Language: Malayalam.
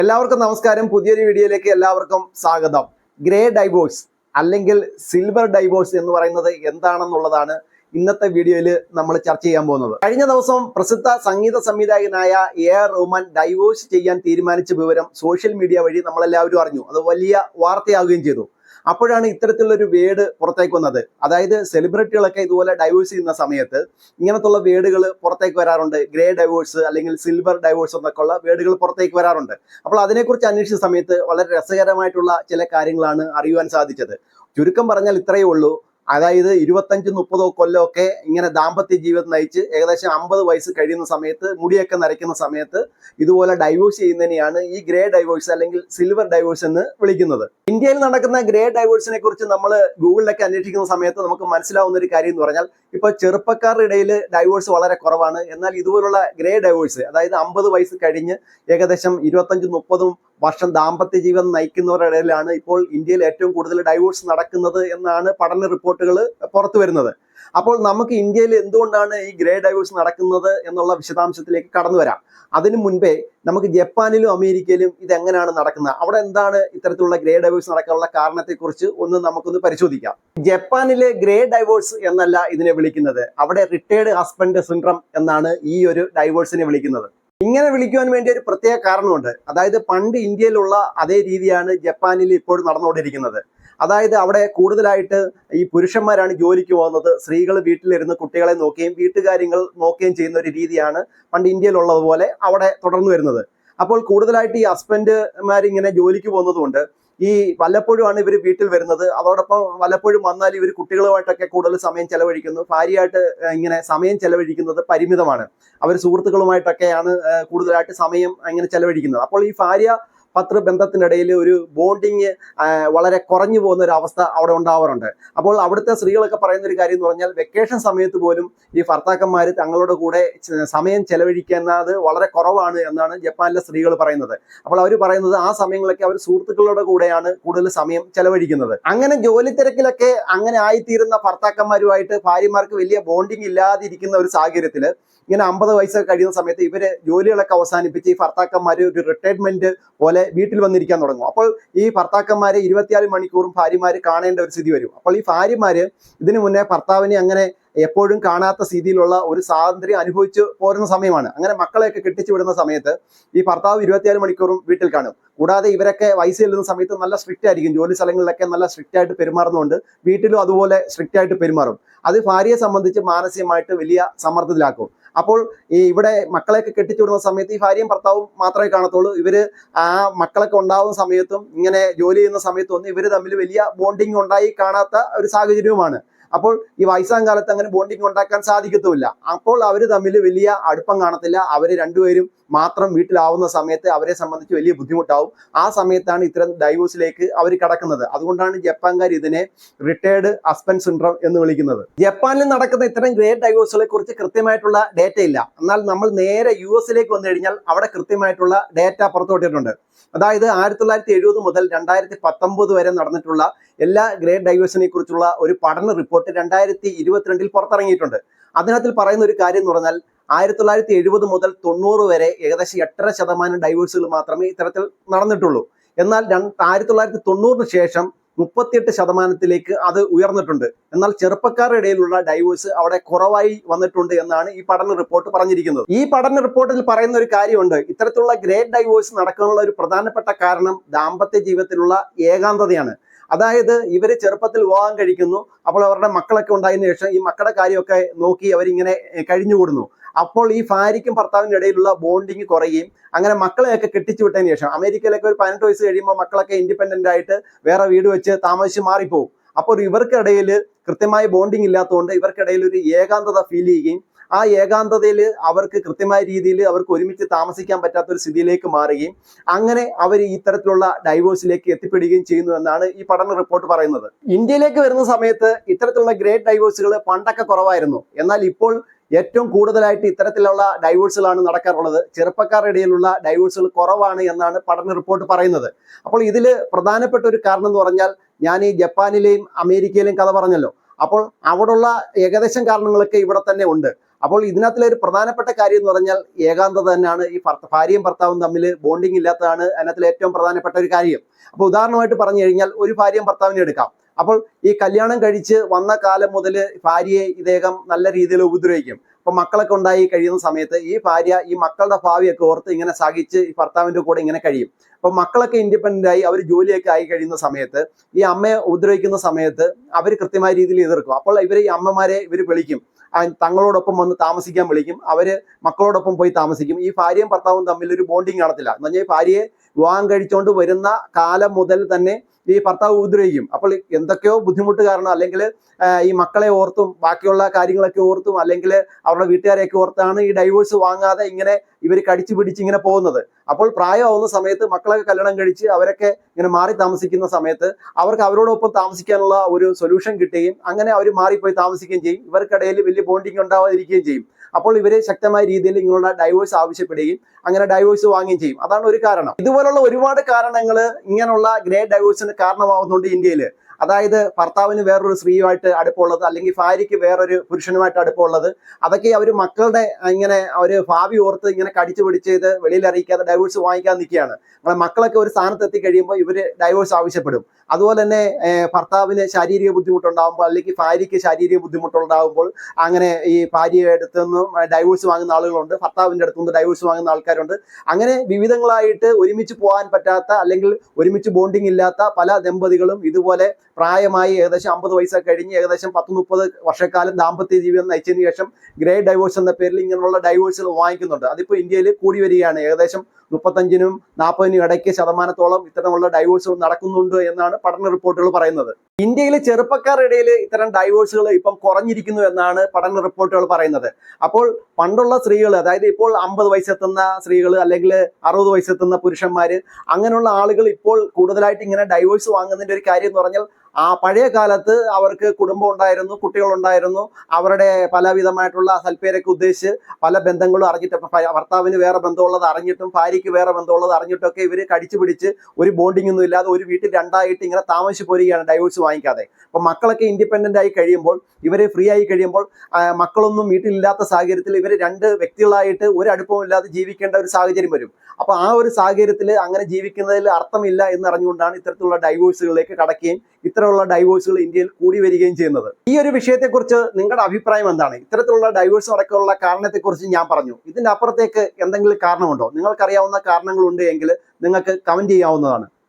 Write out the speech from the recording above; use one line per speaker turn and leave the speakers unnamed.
എല്ലാവർക്കും നമസ്കാരം. പുതിയൊരു വീഡിയോയിലേക്ക് എല്ലാവർക്കും സ്വാഗതം. ഗ്രേ ഡൈവോഴ്സ് അല്ലെങ്കിൽ സിൽവർ ഡൈവോഴ്സ് എന്ന് പറയുന്നത് എന്താണെന്നുള്ളതാണ് ഇന്നത്തെ വീഡിയോയിൽ നമ്മൾ ചർച്ച ചെയ്യാൻ പോകുന്നത്. കഴിഞ്ഞ ദിവസം പ്രസിദ്ധ സംഗീത സംവിധായകനായ എ ആർ റഹ്മാൻ ഡൈവോഴ്സ് ചെയ്യാൻ തീരുമാനിച്ച വിവരം സോഷ്യൽ മീഡിയ വഴി നമ്മളെല്ലാവരും അറിഞ്ഞു. അത് വലിയ വാർത്തയാവുകയും ചെയ്തു. അപ്പോഴാണ് ഇത്തരത്തിലുള്ള ഒരു വേഡ് പുറത്തേക്ക് വന്നത്. അതായത് സെലിബ്രിറ്റികളൊക്കെ ഇതുപോലെ ഡൈവോഴ്സ് ചെയ്യുന്ന സമയത്ത് ഇങ്ങനത്തുള്ള വേഡുകൾ പുറത്തേക്ക് വരാറുണ്ട്. ഗ്രേ ഡൈവോഴ്സ് അല്ലെങ്കിൽ സിൽവർ ഡൈവോഴ്സ് എന്നൊക്കെ ഉള്ള വേഡുകൾ പുറത്തേക്ക് വരാറുണ്ട്. അപ്പോൾ അതിനെക്കുറിച്ച് അന്വേഷിച്ച സമയത്ത് വളരെ രസകരമായിട്ടുള്ള ചില കാര്യങ്ങളാണ് അറിയുവാൻ സാധിച്ചത്. ചുരുക്കം പറഞ്ഞാൽ ഇത്രയേ ഉള്ളൂ. അതായത് ഇരുപത്തഞ്ച് മുപ്പതോ കൊല്ലമൊക്കെ ഇങ്ങനെ ദാമ്പത്യ ജീവിതം നയിച്ച് ഏകദേശം അമ്പത് വയസ്സ് കഴിയുന്ന സമയത്ത് മുടിയൊക്കെ നരയ്ക്കുന്ന സമയത്ത് ഇതുപോലെ ഡൈവോഴ്സ് ചെയ്യുന്നതിനെയാണ് ഈ ഗ്രേ ഡൈവോഴ്സ് അല്ലെങ്കിൽ സിൽവർ ഡൈവോഴ്സ് എന്ന് വിളിക്കുന്നത്. ഇന്ത്യയിൽ നടക്കുന്ന ഗ്രേ ഡൈവോഴ്സിനെ കുറിച്ച് നമ്മൾ ഗൂഗിളിലൊക്കെ അന്വേഷിക്കുന്ന സമയത്ത് നമുക്ക് മനസ്സിലാവുന്ന ഒരു കാര്യം എന്ന് പറഞ്ഞാൽ ഇപ്പൊ ചെറുപ്പക്കാരുടെ ഇടയിൽ ഡൈവോഴ്സ് വളരെ കുറവാണ്. എന്നാൽ ഇതുപോലുള്ള ഗ്രേ ഡൈവോഴ്സ് അതായത് അമ്പത് വയസ്സ് കഴിഞ്ഞ് ഏകദേശം ഇരുപത്തഞ്ചും മുപ്പതും വർഷം ദാമ്പത്യ ജീവിതം നയിക്കുന്നവരുടെ ഇടയിലാണ് ഇപ്പോൾ ഇന്ത്യയിൽ ഏറ്റവും കൂടുതൽ ഡൈവോഴ്സ് നടക്കുന്നത് എന്നാണ് പഠന റിപ്പോർട്ടുകൾ പുറത്തു വരുന്നത്. അപ്പോൾ നമുക്ക് ഇന്ത്യയിൽ എന്തുകൊണ്ടാണ് ഈ ഗ്രേ ഡൈവേഴ്സ് നടക്കുന്നത് എന്നുള്ള വിശദാംശത്തിലേക്ക് കടന്നു വരാം. അതിനു മുൻപേ നമുക്ക് ജപ്പാനിലും അമേരിക്കയിലും ഇത് എങ്ങനെയാണ് നടക്കുന്നത്? അവിടെ എന്താണ് ഇത്തരത്തിലുള്ള ഗ്രേ ഡൈവേഴ്സ് നടക്കാനുള്ള കാരണത്തെക്കുറിച്ച് ഒന്ന് നമുക്കൊന്ന് പരിശോധിക്കാം. ജപ്പാനിലെ ഗ്രേ ഡൈവേഴ്സ് എന്നല്ല ഇതിനെ വിളിക്കുന്നത്. അവിടെ റിട്ടയർഡ് ഹസ്ബൻഡ് സിൻഡ്രം എന്നാണ് ഈ ഒരു ഡൈവേഴ്സിനെ വിളിക്കുന്നത്. ഇങ്ങനെ വിളിക്കുവാൻ വേണ്ടി ഒരു പ്രത്യേക കാരണമുണ്ട്. അതായത് പണ്ട് ഇന്ത്യയിലുള്ള അതേ രീതിയാണ് ജപ്പാനിൽ ഇപ്പോഴും നടന്നുകൊണ്ടിരിക്കുന്നത്. അതായത് അവിടെ കൂടുതലായിട്ട് ഈ പുരുഷന്മാരാണ് ജോലിക്ക് പോകുന്നത്. സ്ത്രീകൾ വീട്ടിലിരുന്ന് കുട്ടികളെ നോക്കുകയും വീട്ടുകാര്യങ്ങൾ നോക്കുകയും ചെയ്യുന്ന ഒരു രീതിയാണ് പണ്ട് ഇന്ത്യയിലുള്ളതുപോലെ അവിടെ തുടർന്നു വരുന്നത്. അപ്പോൾ കൂടുതലായിട്ട് ഈ ഹസ്ബൻഡുമാർ ഇങ്ങനെ ജോലിക്ക് പോകുന്നതുകൊണ്ട് ഈ വല്ലപ്പോഴുമാണ് ഇവർ വീട്ടിൽ വരുന്നത്. അതോടൊപ്പം വല്ലപ്പോഴും വന്നാൽ ഇവർ കുട്ടികളുമായിട്ടൊക്കെ കൂടുതൽ സമയം ചെലവഴിക്കുന്നു. ഭാര്യയായിട്ട് ഇങ്ങനെ സമയം ചെലവഴിക്കുന്നത് പരിമിതമാണ്. അവർ സുഹൃത്തുക്കളുമായിട്ടൊക്കെയാണ് കൂടുതലായിട്ട് സമയം അങ്ങനെ ചെലവഴിക്കുന്നത്. അപ്പോൾ ഈ ഭാര്യ പത്ര ബന്ധത്തിനിടയിൽ ഒരു ബോണ്ടിങ് വളരെ കുറഞ്ഞു പോകുന്ന ഒരു അവസ്ഥ അവിടെ ഉണ്ടാവാറുണ്ട്. അപ്പോൾ അവിടുത്തെ സ്ത്രീകളൊക്കെ പറയുന്ന ഒരു കാര്യം എന്ന് പറഞ്ഞാൽ വെക്കേഷൻ സമയത്ത് പോലും ഈ ഭർത്താക്കന്മാർ തങ്ങളുടെ കൂടെ സമയം ചെലവഴിക്കുന്നത് വളരെ കുറവാണ് എന്നാണ് ജപ്പാനിലെ സ്ത്രീകൾ പറയുന്നത്. അപ്പോൾ അവർ പറയുന്നത് ആ സമയങ്ങളൊക്കെ അവർ സുഹൃത്തുക്കളുടെ കൂടെയാണ് കൂടുതൽ സമയം ചെലവഴിക്കുന്നത്. അങ്ങനെ ജോലി തിരക്കിലൊക്കെ അങ്ങനെ ആയിത്തീരുന്ന ഭർത്താക്കന്മാരുമായിട്ട് ഭാര്യമാർക്ക് വലിയ ബോണ്ടിങ് ഇല്ലാതിരിക്കുന്ന ഒരു സാഹചര്യത്തിൽ ഇങ്ങനെ അമ്പത് വയസ്സൊക്കെ കഴിയുന്ന സമയത്ത് ഇവർ ജോലികളൊക്കെ അവസാനിപ്പിച്ച് ഈ ഭർത്താക്കന്മാർ ഒരു റിട്ടയർമെന്റ് പോലെ വീട്ടിൽ വന്നിരിക്കാൻ തുടങ്ങും. അപ്പോൾ ഈ ഭർത്താക്കന്മാരെ ഇരുപത്തിനാല് മണിക്കൂറും ഭാര്യമാര് കാണേണ്ട ഒരു സ്ഥിതി വരും. അപ്പോൾ ഈ ഭാര്യമാര് ഇതിനു മുന്നേ ഭർത്താവിനെ അങ്ങനെ എപ്പോഴും കാണാത്ത രീതിയിലുള്ള ഒരു സ്വാതന്ത്ര്യം അനുഭവിച്ച് പോരുന്ന സമയമാണ്. അങ്ങനെ മക്കളെയൊക്കെ കെട്ടിച്ചു വിടുന്ന സമയത്ത് ഈ ഭർത്താവ് ഇരുപത്തിനാല് മണിക്കൂറും വീട്ടിൽ കാണും. കൂടാതെ ഇവരൊക്കെ വയസ്സ് ചെല്ലുന്ന സമയത്ത് നല്ല സ്ട്രിക്റ്റ് ആയിരിക്കും. ജോലി സ്ഥലങ്ങളിലൊക്കെ നല്ല സ്ട്രിക്റ്റ് ആയിട്ട് പെരുമാറുന്നുണ്ട് വീട്ടിലും അതുപോലെ സ്ട്രിക്റ്റ് ആയിട്ട് പെരുമാറും. അത് ഭാര്യയെ സംബന്ധിച്ച് മാനസികമായിട്ട് വലിയ സമ്മർദ്ദത്തിലാക്കും. അപ്പോൾ ഈ ഇവിടെ മക്കളെയൊക്കെ കെട്ടിച്ചു വിടുന്ന സമയത്ത് ഈ ഭാര്യയും ഭർത്താവും മാത്രമേ കാണത്തുള്ളൂ. ഇവർ ആ മക്കളൊക്കെ ഉണ്ടാവുന്ന സമയത്തും ഇങ്ങനെ ജോലി ചെയ്യുന്ന സമയത്തും ഒന്നും ഇവർ തമ്മിൽ വലിയ ബോണ്ടിങ് ഉണ്ടായി കാണാത്ത ഒരു സാഹചര്യവുമാണ്. അപ്പോൾ ഈ വയസ്സാം കാലത്ത് അങ്ങനെ ബോണ്ടിങ് ഉണ്ടാക്കാൻ സാധിക്കത്തുമില്ല. അപ്പോൾ അവർ തമ്മിൽ വലിയ അടുപ്പം കാണത്തില്ല. അവർ രണ്ടുപേരും മാത്രം വീട്ടിലാവുന്ന സമയത്ത് അവരെ സംബന്ധിച്ച് വലിയ ബുദ്ധിമുട്ടാവും. ആ സമയത്താണ് ഇത്തരം ഡൈവോഴ്സിലേക്ക് അവർ കടക്കുന്നത്. അതുകൊണ്ടാണ് ജപ്പാൻകാർ ഇതിനെ റിട്ടയർഡ് ഹസ്ബൻഡ് സിൻഡ്രം എന്ന് വിളിക്കുന്നത്. ജപ്പാനിൽ നടക്കുന്ന ഇത്തരം ഗ്രേറ്റ് ഡൈവോഴ്സുകളെ കുറിച്ച് കൃത്യമായിട്ടുള്ള ഡേറ്റ ഇല്ല. എന്നാൽ നമ്മൾ നേരെ യു എസിലേക്ക് വന്നു കഴിഞ്ഞാൽ അവിടെ കൃത്യമായിട്ടുള്ള ഡേറ്റ പുറത്തുവിട്ടിട്ടുണ്ട്. അതായത് ആയിരത്തി തൊള്ളായിരത്തി എഴുപത് മുതൽ രണ്ടായിരത്തി പത്തൊമ്പത് വരെ നടന്നിട്ടുള്ള എല്ലാ ഗ്രേഡ് ഡൈവേഴ്സിനെ കുറിച്ചുള്ള ഒരു പഠന റിപ്പോർട്ട് രണ്ടായിരത്തി ഇരുപത്തിരണ്ടിൽ പുറത്തിറങ്ങിയിട്ടുണ്ട്. അതിനകത്തിൽ പറയുന്ന ഒരു കാര്യം എന്ന് പറഞ്ഞാൽ ആയിരത്തി തൊള്ളായിരത്തി എഴുപത് മുതൽ തൊണ്ണൂറ് വരെ ഏകദേശം എട്ടര ശതമാനം ഡൈവേഴ്സുകൾ മാത്രമേ ഇത്തരത്തിൽ നടന്നിട്ടുള്ളൂ. എന്നാൽ ആയിരത്തി തൊള്ളായിരത്തി തൊണ്ണൂറിന് ശേഷം മുപ്പത്തിയെട്ട് ശതമാനത്തിലേക്ക് അത് ഉയർന്നിട്ടുണ്ട്. എന്നാൽ ചെറുപ്പക്കാരുടെ ഇടയിലുള്ള ഡൈവേഴ്സ് അവിടെ കുറവായി വന്നിട്ടുണ്ട് എന്നാണ് ഈ പഠന റിപ്പോർട്ട് പറഞ്ഞിരിക്കുന്നത്. ഈ പഠന റിപ്പോർട്ടിൽ പറയുന്ന ഒരു കാര്യമുണ്ട്. ഇത്തരത്തിലുള്ള ഗ്രേറ്റ് ഡൈവേഴ്സ് നടക്കാനുള്ള ഒരു പ്രധാനപ്പെട്ട കാരണം ദാമ്പത്യ ജീവിതത്തിലുള്ള ഏകാന്തതയാണ്. അതായത് ഇവർ ചെറുപ്പത്തിൽ വിവാഹം കഴിക്കുന്നു. അപ്പോൾ അവരുടെ മക്കളൊക്കെ ഉണ്ടായതിനു ശേഷം ഈ മക്കളുടെ കാര്യമൊക്കെ നോക്കി അവരിങ്ങനെ കഴിഞ്ഞുകൂടുന്നു. അപ്പോൾ ഈ ഭാര്യയ്ക്കും ഭർത്താവിന്റെ ഇടയിലുള്ള ബോണ്ടിങ് കുറയുകയും അങ്ങനെ മക്കളെയൊക്കെ കെട്ടിച്ചു വിട്ടതിന് ശേഷം അമേരിക്കയിലൊക്കെ ഒരു പതിനെട്ട് വയസ്സ് കഴിയുമ്പോൾ മക്കളൊക്കെ ഇൻഡിപെൻഡന്റ് ആയിട്ട് വേറെ വീട് വെച്ച് താമസിച്ച് മാറിപ്പോകും അപ്പോൾ ഇവർക്കിടയിൽ കൃത്യമായ ബോണ്ടിങ് ഇല്ലാത്തതുകൊണ്ട് ഇവർക്കിടയിൽ ഒരു ഏകാന്തത ഫീൽ ചെയ്യുകയും ആ ഏകാന്തതയിൽ അവർക്ക് കൃത്യമായ രീതിയിൽ അവർക്ക് ഒരുമിച്ച് താമസിക്കാൻ പറ്റാത്ത ഒരു സ്ഥിതിയിലേക്ക് മാറുകയും അങ്ങനെ അവർ ഇത്തരത്തിലുള്ള ഡൈവോഴ്സിലേക്ക് എത്തിപ്പെടുകയും ചെയ്യുന്നു എന്നാണ് ഈ പഠന റിപ്പോർട്ട് പറയുന്നത്. ഇന്ത്യയിലേക്ക് വരുന്ന സമയത്ത് ഇത്തരത്തിലുള്ള ഗ്രേറ്റ് ഡൈവോഴ്സുകൾ പണ്ടൊക്കെ കുറവായിരുന്നു. എന്നാൽ ഇപ്പോൾ ഏറ്റവും കൂടുതലായിട്ട് ഇത്തരത്തിലുള്ള ഡൈവോഴ്സുകളാണ് നടക്കാറുള്ളത്. ചെറുപ്പക്കാരുടെ ഇടയിലുള്ള ഡൈവോഴ്സുകൾ കുറവാണ് എന്നാണ് പഠന റിപ്പോർട്ട് പറയുന്നത്. അപ്പോൾ ഇതിൽ പ്രധാനപ്പെട്ട ഒരു കാരണം എന്ന് പറഞ്ഞാൽ ഞാൻ ഈ ജപ്പാനിലെയും അമേരിക്കയിലെയും കഥ പറഞ്ഞല്ലോ. അപ്പോൾ അവിടുള്ള ഏകദേശം കാരണങ്ങളൊക്കെ ഇവിടെ തന്നെ ഉണ്ട്. അപ്പോൾ ഇതിനകത്തിലെ ഒരു പ്രധാനപ്പെട്ട കാര്യം എന്ന് പറഞ്ഞാൽ ഏകാന്തത തന്നെയാണ്. ഈ ഭാര്യയും ഭർത്താവും തമ്മിൽ ബോണ്ടിങ് ഇല്ലാത്തതാണ് അതിനകത്തിലെ ഏറ്റവും പ്രധാനപ്പെട്ട ഒരു കാര്യം. അപ്പോൾ ഉദാഹരണമായിട്ട് പറഞ്ഞു കഴിഞ്ഞാൽ ഒരു ഭാര്യയും ഭർത്താവിനെ എടുക്കാം. അപ്പോൾ ഈ കല്യാണം കഴിച്ച് വന്ന കാലം മുതൽ ഭാര്യയെ ഇദ്ദേഹം നല്ല രീതിയിൽ ഉപദ്രവിക്കും. അപ്പൊ മക്കളൊക്കെ ഉണ്ടായി കഴിയുന്ന സമയത്ത് ഈ ഭാര്യ ഈ മക്കളുടെ ഭാവിയൊക്കെ ഓർത്ത് ഇങ്ങനെ സഹിച്ച് ഈ ഭർത്താവിന്റെ കൂടെ ഇങ്ങനെ കഴിയും. അപ്പൊ മക്കളൊക്കെ ഇൻഡിപെൻഡന്റ് ആയി അവർ ജോലിയൊക്കെ ആയി കഴിയുന്ന സമയത്ത് ഈ അമ്മയെ ഉപദ്രവിക്കുന്ന സമയത്ത് അവർ കൃത്യമായ രീതിയിൽ എതിർക്കും. അപ്പോൾ ഇവർ ഈ അമ്മമാരെ ഇവർ വിളിക്കും. തങ്ങളോടൊപ്പം വന്ന് താമസിക്കാൻ വിളിക്കും. അവർ മക്കളോടൊപ്പം പോയി താമസിക്കും. ഈ ഭാര്യയും ഭർത്താവും തമ്മിൽ ഒരു ബോണ്ടിങ് നടത്തില്ല. എന്ന് പറഞ്ഞാൽ ഭാര്യയെ വിവാഹം കഴിച്ചുകൊണ്ട് വരുന്ന കാലം മുതൽ തന്നെ ഈ ഭർത്താവ് ഉപദ്രവിക്കും. അപ്പോൾ എന്തൊക്കെയോ ബുദ്ധിമുട്ട് കാരണം അല്ലെങ്കിൽ ഈ മക്കളെ ഓർത്തും ബാക്കിയുള്ള കാര്യങ്ങളൊക്കെ ഓർത്തും അല്ലെങ്കിൽ അവരുടെ വീട്ടുകാരെയൊക്കെ ഓർത്താണ് ഈ ഡൈവോഴ്സ് വാങ്ങാതെ ഇങ്ങനെ ഇവർ കടിച്ചു പിടിച്ച് ഇങ്ങനെ പോകുന്നത്. അപ്പോൾ പ്രായമാവുന്ന സമയത്ത് മക്കളൊക്കെ കല്യാണം കഴിച്ച് അവരൊക്കെ ഇങ്ങനെ മാറി താമസിക്കുന്ന സമയത്ത് അവർക്ക് അവരോടൊപ്പം താമസിക്കാനുള്ള ഒരു സൊല്യൂഷൻ കിട്ടുകയും അങ്ങനെ അവർ മാറിപ്പോയി താമസിക്കുകയും ചെയ്യും. ഇവർക്കിടയിൽ വലിയ ബോണ്ടിങ് ഉണ്ടാവാതിരിക്കുകയും ചെയ്യും. അപ്പോൾ ഇവർ ശക്തമായ രീതിയിൽ ഇങ്ങനെയുള്ള ഡൈവോഴ്സ് ആവശ്യപ്പെടുകയും അങ്ങനെ ഡൈവോഴ്സ് വാങ്ങുകയും ചെയ്യും. അതാണ് ഒരു കാരണം. ഇതുപോലുള്ള ഒരുപാട് കാരണങ്ങൾ ഇങ്ങനെയുള്ള ഗ്രേറ്റ് ഡൈവോഴ്സിന് കാരണമാവുന്നുണ്ട് ഇന്ത്യയിൽ അതായത് ഭർത്താവിന് വേറൊരു സ്ത്രീയുമായിട്ട് അടുപ്പമുള്ളത് അല്ലെങ്കിൽ ഭാര്യയ്ക്ക് വേറൊരു പുരുഷനുമായിട്ട് അടുപ്പമുള്ളത് അതൊക്കെ അവർ മക്കളുടെ ഇങ്ങനെ ഒരു ഭാവി ഓർത്ത് ഇങ്ങനെ കടിച്ചു പിടിച്ച് ഇത് വെളിയിൽ അറിയിക്കാതെ ഡൈവോഴ്സ് വാങ്ങിക്കാൻ നിൽക്കുകയാണ്. നമ്മളെ മക്കളൊക്കെ ഒരു സ്ഥാനത്ത് എത്തിക്കഴിയുമ്പോൾ ഇവർ ഡൈവോഴ്സ് ആവശ്യപ്പെടും. അതുപോലെ തന്നെ ഭർത്താവിന് ശാരീരിക ബുദ്ധിമുട്ടുണ്ടാകുമ്പോൾ അല്ലെങ്കിൽ ഭാര്യയ്ക്ക് ശാരീരിക ബുദ്ധിമുട്ടുണ്ടാകുമ്പോൾ അങ്ങനെ ഈ ഭാര്യയുടെ അടുത്ത് നിന്നും ഡൈവോഴ്സ് വാങ്ങുന്ന ആളുകളുണ്ട്. ഭർത്താവിന്റെ അടുത്ത് നിന്ന് ഡൈവോഴ്സ് വാങ്ങുന്ന ആൾക്കാരുണ്ട്. അങ്ങനെ വിവിധങ്ങളായിട്ട് ഒരുമിച്ച് പോകാൻ പറ്റാത്ത അല്ലെങ്കിൽ ഒരുമിച്ച് ബോണ്ടിങ് ഇല്ലാത്ത പല ദമ്പതികളും ഇതുപോലെ പ്രായമായി ഏകദേശം അമ്പത് വയസ്സൊക്കെ കഴിഞ്ഞ് ഏകദേശം പത്ത് മുപ്പത് വർഷക്കാലം ദാമ്പത്യ ജീവിതം നയിച്ചതിന് ശേഷം ഗ്രേ ഡൈവോഴ്സ് എന്ന പേരിൽ ഇങ്ങനെയുള്ള ഡൈവോഴ്സുകൾ വാങ്ങിക്കുന്നുണ്ട്. അതിപ്പോൾ ഇന്ത്യയിൽ കൂടി വരികയാണ്. ഏകദേശം മുപ്പത്തഞ്ചിനും നാൽപ്പതിനും ഇടയ്ക്ക് ശതമാനത്തോളം ഇത്തരമുള്ള ഡൈവോഴ്സുകൾ നടക്കുന്നുണ്ട് എന്നാണ് പഠന റിപ്പോർട്ടുകൾ പറയുന്നത്. ഇന്ത്യയിൽ ചെറുപ്പക്കാരുടെ ഇടയിൽ ഇത്തരം ഡൈവോഴ്സുകൾ ഇപ്പം കുറഞ്ഞിരിക്കുന്നു എന്നാണ് പഠന റിപ്പോർട്ടുകൾ പറയുന്നത്. അപ്പോൾ പണ്ടുള്ള സ്ത്രീകൾ അതായത് ഇപ്പോൾ അമ്പത് വയസ്സെത്തുന്ന സ്ത്രീകൾ അല്ലെങ്കിൽ അറുപത് വയസ്സെത്തുന്ന പുരുഷന്മാർ അങ്ങനെയുള്ള ആളുകൾ ഇപ്പോൾ കൂടുതലായിട്ട് ഇങ്ങനെ ഡൈവോഴ്സ് വാങ്ങുന്നതിന്റെ ഒരു കാര്യം എന്ന് പറഞ്ഞാൽ ആ പഴയ കാലത്ത് അവർക്ക് കുടുംബം ഉണ്ടായിരുന്നു കുട്ടികളുണ്ടായിരുന്നു. അവരുടെ പലവിധമായിട്ടുള്ള സൽപ്പേരൊക്കെ ഉദ്ദേശിച്ച് പല ബന്ധങ്ങളും അറിഞ്ഞിട്ട് ഭർത്താവിന് വേറെ ബന്ധമുള്ളത് അറിഞ്ഞിട്ടും ഭാര്യയ്ക്ക് വേറെ ബന്ധമുള്ളത് അറിഞ്ഞിട്ടൊക്കെ ഇവർ കടിച്ചു പിടിച്ച് ഒരു ബോണ്ടിങ് ഒന്നും ഇല്ലാതെ ഒരു വീട്ടിൽ രണ്ടായിട്ട് ഇങ്ങനെ താമസിച്ച് പോരുകയാണ് ഡൈവോഴ്സ് വാങ്ങിക്കാതെ. അപ്പൊ മക്കളൊക്കെ ഇൻഡിപെൻഡന്റ് ആയി കഴിയുമ്പോൾ ഇവരെ ഫ്രീ ആയി കഴിയുമ്പോൾ മക്കളൊന്നും വീട്ടിലില്ലാത്ത സാഹചര്യത്തിൽ ഇവർ രണ്ട് വ്യക്തികളായിട്ട് ഒരു അടുപ്പവും ഇല്ലാതെ ജീവിക്കേണ്ട ഒരു സാഹചര്യം വരും. അപ്പൊ ആ ഒരു സാഹചര്യത്തിൽ അങ്ങനെ ജീവിക്കുന്നതിൽ അർത്ഥമില്ല എന്ന് അറിഞ്ഞുകൊണ്ടാണ് ഇത്തരത്തിലുള്ള ഡൈവോഴ്സുകളിലേക്ക് കടക്കുകയും ഇത്തരമുള്ള ഡൈവോഴ്സുകൾ ഇന്ത്യയിൽ കൂടി വരികയും ചെയ്യുന്നത്. ഈ ഒരു വിഷയത്തെക്കുറിച്ച് നിങ്ങളുടെ അഭിപ്രായം എന്താണ്? ഇത്തരത്തിലുള്ള ഡൈവോഴ്സ് അടക്കമുള്ള കാരണത്തെക്കുറിച്ച് ഞാൻ പറഞ്ഞു. ഇതിന്റെ അപ്പുറത്തേക്ക് എന്തെങ്കിലും കാരണമുണ്ടോ? നിങ്ങൾക്കറിയാവുന്ന കാരണങ്ങളുണ്ട് എങ്കിൽ നിങ്ങൾക്ക് കമന്റ് ചെയ്യാവുന്നതാണ്.